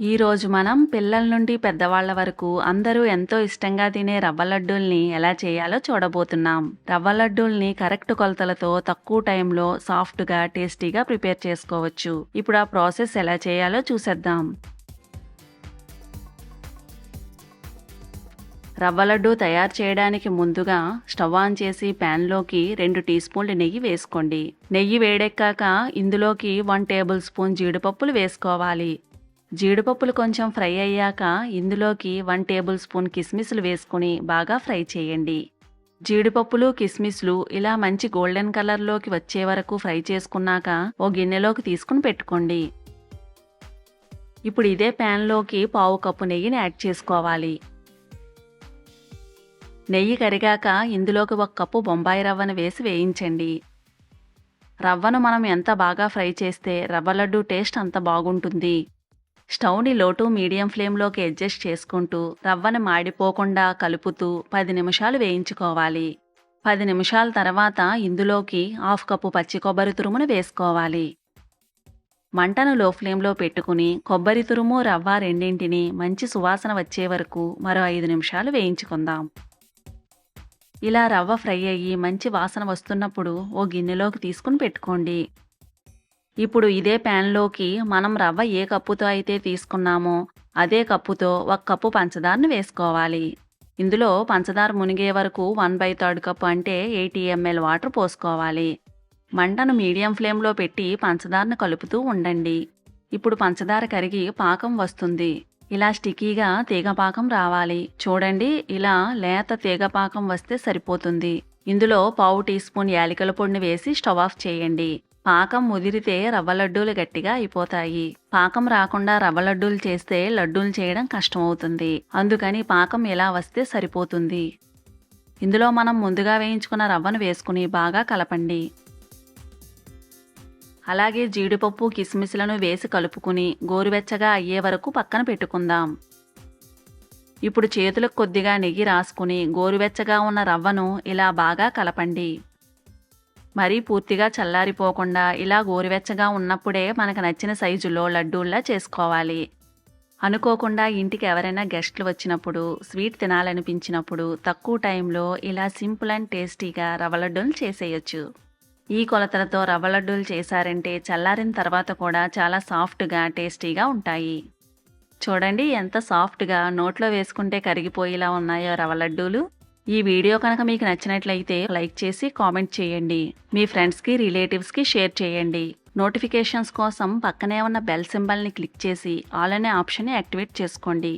ఈరోజు మనం పిల్లల నుండి పెద్దవాళ్ళ వరకు అందరూ ఎంతో ఇష్టంగా తినే రవ్వ లడ్డూల్ని ఎలా చేయాలో చూడబోతున్నాం. రవ్వ లడ్డూల్ని కరెక్ట్ కొలతలతో తక్కువ టైంలో సాఫ్ట్గా టేస్టీగా ప్రిపేర్ చేసుకోవచ్చు. ఇప్పుడు ఆ ప్రాసెస్ ఎలా చేయాలో చూసేద్దాం. రవ్వ లడ్డు తయారు చేయడానికి ముందుగా స్టవ్ ఆన్ చేసి ప్యాన్లోకి రెండు టీ స్పూన్లు నెయ్యి వేసుకోండి. నెయ్యి వేడెక్కాక ఇందులోకి వన్ టేబుల్ స్పూన్ జీడిపప్పులు వేసుకోవాలి. జీడిపప్పులు కొంచెం ఫ్రై అయ్యాక ఇందులోకి వన్ టేబుల్ స్పూన్ కిస్మిస్లు వేసుకుని బాగా ఫ్రై చేయండి. జీడిపప్పులు కిస్మిస్లు ఇలా మంచి గోల్డెన్ కలర్లోకి వచ్చే వరకు ఫ్రై చేసుకున్నాక ఓ గిన్నెలోకి తీసుకుని పెట్టుకోండి. ఇప్పుడు ఇదే ప్యాన్లోకి పావు కప్పు నెయ్యిని యాడ్ చేసుకోవాలి. నెయ్యి కరిగాక ఇందులోకి ఒక కప్పు బొంబాయి రవ్వను వేసి వేయించండి. రవ్వను మనం ఎంత బాగా ఫ్రై చేస్తే రవ్వ లడ్డు టేస్ట్ అంత బాగుంటుంది. స్టవ్ని లోటు మీడియం ఫ్లేమ్లోకి అడ్జస్ట్ చేసుకుంటూ రవ్వను మాడిపోకుండా కలుపుతూ పది నిమిషాలు వేయించుకోవాలి. పది నిమిషాల తర్వాత ఇందులోకి హాఫ్ కప్పు పచ్చి కొబ్బరి తురుమును వేసుకోవాలి. మంటను లో ఫ్లేమ్లో పెట్టుకుని కొబ్బరి తురుము రవ్వ రెండింటిని మంచి సువాసన వచ్చే వరకు మరో ఐదు నిమిషాలు వేయించుకుందాం. ఇలా రవ్వ ఫ్రై అయ్యి మంచి వాసన వస్తున్నప్పుడు ఓ గిన్నెలోకి తీసుకుని పెట్టుకోండి. ఇప్పుడు ఇదే ప్యాన్లోకి మనం రవ్వ ఏ కప్పుతో అయితే తీసుకున్నామో అదే కప్పుతో ఒక కప్పు పంచదారను వేసుకోవాలి. ఇందులో పంచదార మునిగే వరకు వన్ బై థర్డ్ కప్పు అంటే ఎయిటీ ఎంఎల్ వాటర్ పోసుకోవాలి. మంటను మీడియం ఫ్లేమ్లో పెట్టి పంచదారను కలుపుతూ ఉండండి. ఇప్పుడు పంచదార కరిగి పాకం వస్తుంది. ఇలా స్టికీగా తీగపాకం రావాలి. చూడండి ఇలా లేత తీగపాకం వస్తే సరిపోతుంది. ఇందులో పావు టీ స్పూన్ యాలకుల పొడిని వేసి స్టవ్ ఆఫ్ చేయండి. పాకం ముదిరితే రవ్వ లడ్డూలు గట్టిగా అయిపోతాయి. పాకం రాకుండా రవ్వ లడ్డూలు చేస్తే లడ్డూలు చేయడం కష్టమవుతుంది. అందుకని పాకం ఎలా వస్తే సరిపోతుంది. ఇందులో మనం ముందుగా వేయించుకున్న రవ్వను వేసుకుని బాగా కలపండి. అలాగే జీడిపప్పు కిస్మిస్లను వేసి కలుపుకుని గోరువెచ్చగా అయ్యే వరకు పక్కన పెట్టుకుందాం. ఇప్పుడు చేతులకు కొద్దిగా నెయ్యి రాసుకుని గోరువెచ్చగా ఉన్న రవ్వను ఇలా బాగా కలపండి. మరీ పూర్తిగా చల్లారిపోకుండా ఇలా గోరువెచ్చగా ఉన్నప్పుడే మనకు నచ్చిన సైజులో లడ్డూల్లా చేసుకోవాలి. అనుకోకుండా ఇంటికి ఎవరైనా గెస్ట్లు వచ్చినప్పుడు స్వీట్ తినాలనిపించినప్పుడు తక్కువ టైంలో ఇలా సింపుల్ అండ్ టేస్టీగా రవ్వ లడ్డూలు చేసేయచ్చు. ఈ కొలతలతో రవ్వ లడ్డూలు చేశారంటే చల్లారిన తర్వాత కూడా చాలా సాఫ్ట్గా టేస్టీగా ఉంటాయి. చూడండి ఎంత సాఫ్ట్గా నోట్లో వేసుకుంటే కరిగిపోయేలా ఉన్నాయో రవ్వ లడ్డూలు. ఈ వీడియో కనుక మీకు నచ్చినట్లయితే లైక్ చేసి కామెంట్ చేయండి. మీ ఫ్రెండ్స్కి రిలేటివ్స్కి షేర్ చేయండి. నోటిఫికేషన్స్ కోసం పక్కనే ఉన్న బెల్ సింబల్ని క్లిక్ చేసి ఆల్ అనే ఆప్షన్ని యాక్టివేట్ చేసుకోండి.